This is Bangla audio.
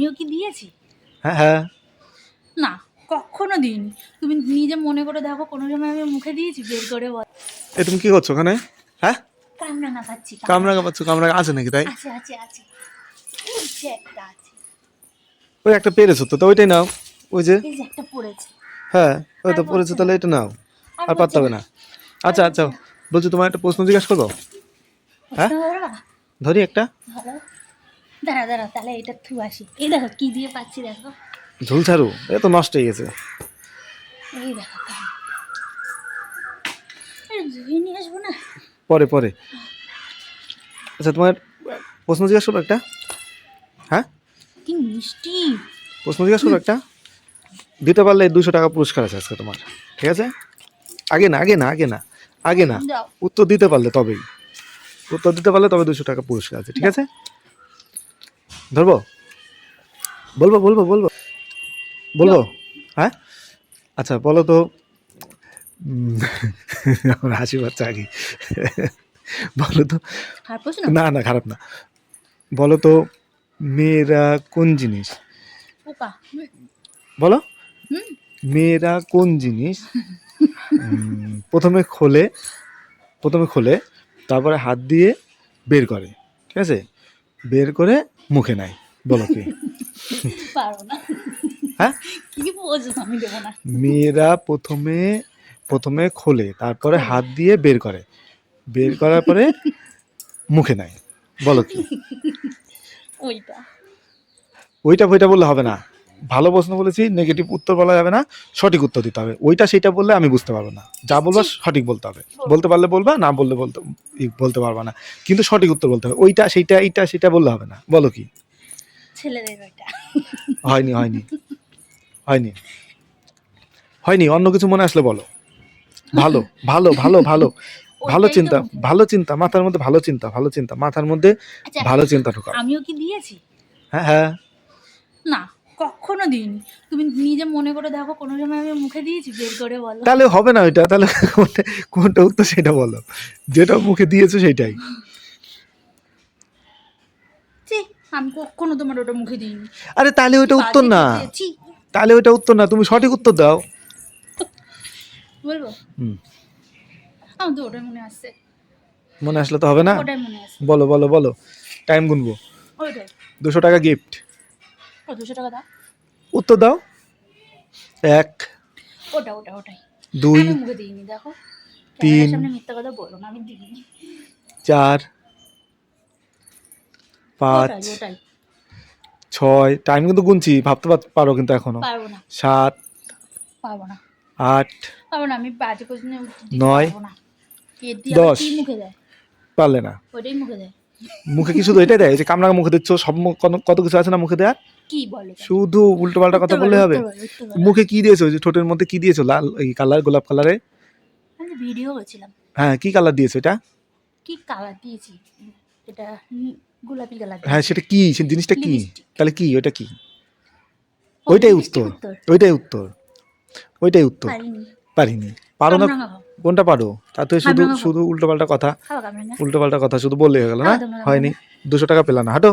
আমিও কি দিয়েছি? হ্যাঁ হ্যাঁ। না কখনো দিইনি। তুমি নিজে মনে করে দেখো কোনো সময় আমি মুখে দিয়েছি বের করে বল। এ তুমি কি করছ ওখানে? হ্যাঁ? কামরাঙা পাচ্ছি কামরাঙা পাচ্ছ কামরাঙা আছে নাকি তাই? আছে আছে আছে। একটা আছে। ওই একটা পেরেছ তো তো ওইটাই নাও। ওই যে এই যে একটা পড়েছে। হ্যাঁ ওই তো পড়েছো তাহলে এটা নাও। আর পারতে হবে না। আচ্ছা আচ্ছা। বলছো তোমার একটা প্রশ্ন জিজ্ঞাসা করব? হ্যাঁ? ধরি। একটা। দাঁড়া দাঁড়া তাহলে এটা থু আসি। এই দেখো কি দিয়ে পাচ্ছি দেখো। ঝুলছারু এ তো নষ্ট হয়ে গেছে। এই দেখো ধুয়ে নিয়ে আসব না? পরে পরে। আচ্ছা তোমার প্রশ্ন জিজ্ঞাসা করব একটা? হ্যাঁ? কি মিষ্টি? প্রশ্ন জিজ্ঞাসা করব একটা? দিতে পারলে দুশো টাকা পুরস্কার আছে আজকে তোমার। ঠিক আছে? আগে না আগে না আগে না আগে না। উত্তর দিতে পারলে তবেই। উত্তর দিতে পারলে তবে দুশো টাকা পুরস্কার আছে ঠিক আছে? ধরবো? বলব বলব বলব। বলব? হ্যাঁ? আচ্ছা বলো তো। আমার হাসি পাচ্ছে আগে। বলো তো। না না খারাপ না। বলো তো মেয়েরা কোন জিনিস? বলো। মেয়েরা কোন জিনিস? প্রথমে খোলে প্রথমে খোলে তারপরে হাত দিয়ে বের করে। ঠিক আছে? বের করে মুখে নাই বলো কি? হ্যাঁ? মেয়েরা প্রথমে প্রথমে খোলে তারপরে হাত দিয়ে বের করে। বের করার পরে মুখে নাই বলো কি? ওইটা। ওইটা বইটা বললে হবে না। ভালো প্রশ্ন বলেছি নেগেটিভ উত্তর বলা যাবে না সঠিক উত্তর দিতে হবে। ওইটা সেটা বললে আমি বুঝতে পারব না। যা বলবা সঠিক বলতে হবে। বলতে পারলে বলবা না বললে বলতে বলতে পারবা না। কিন্তু সঠিক উত্তর বলতে হবে। ওইটা সেইটা এইটা সেটা বললে হবে না। বলো কি? হয়নি হয়নি। হয়নি। হয়নি অন্য কিছু মনে আসলে বলো। ভালো ভালো ভালো ভালো। ভালো চিন্তা ভালো চিন্তা মাথার মধ্যে ভালো চিন্তা ভালো চিন্তা মাথার মধ্যে আচ্ছা ভালো চিন্তা ঢোকা আমিও কি দিয়েছি? হ্যাঁ হ্যাঁ। না। কখনো দিইনি। তুমি নিজে মনে করে দেখো কোনো সময় আমি মুখে দিয়েছি বের করে বলো। তাহলে হবে না ওইটা তাহলে কোনটা উত্তর সেটা বলো। যেটা মুখে দিয়েছ সেটাই। আমি কখনো তোমার ওটা মুখে দিইনি। আরে তাহলে ওইটা উত্তর না। তাহলে ওইটা উত্তর না তুমি সঠিক উত্তর দাও। বলব? হুম। আমার তো ওটাই মনে আসছে মনে আসলে তো হবে না? বলো বলো বলো। টাইম গুনবো। দুশো টাকা গিফট দুশো টাকা দাও। উত্তর দাও। এক ওটা ওটা ওটাই। দুই আমি মুখে দিইনি দেখো। তিন। সামনে মিথ্যা কথা বলো না আমি দিইনি। চার পাঁচ ওটাই ওটাই। ছয় টাইম কিন্তু গুনছি ভাবতে পারো কিন্তু এখনও। পারব না। সাত পারব না। আট পারব না আমি বাজে প্রশ্নে নয়, দিয়ে দশ। মুখে দেয়? পারলে না। মুখে দেয়। মুখে কি শুধু এটাই দেয়? এই যে কামড়া মুখে দিচ্ছ সব কত- কত কিছু আছে না মুখে দেওয়ার কি বলো শুধু উল্টো পাল্টা কথা বললে হবে? মুখে কি দিয়েছ? ওই যে ঠোঁটের মধ্যে কি দিয়েছ? লাল এই কালার গোলাপ কালারে? আমি ভিডিও করছিলাম। হ্যাঁ কি কালার দিয়েছ এটা? কি কালার দিয়েছি? এটা গোলাপি কালার হ্যাঁ সেটা কি? সে জিনিসটা কি? তাহলে কি? ওইটা কি? ওইটাই উত্তর। ওইটাই উত্তর। ওইটাই উত্তর। পারিনি। পারো না? কোনটা পারো? তাতে শুধু শুধু উল্টো পাল্টা কথা। খাওয়া কামরাঙা উল্টো পাল্টা কথা শুধু বললে হয়ে গেল না? হয়নি। দুশো টাকা পেলা না। হাঁটো।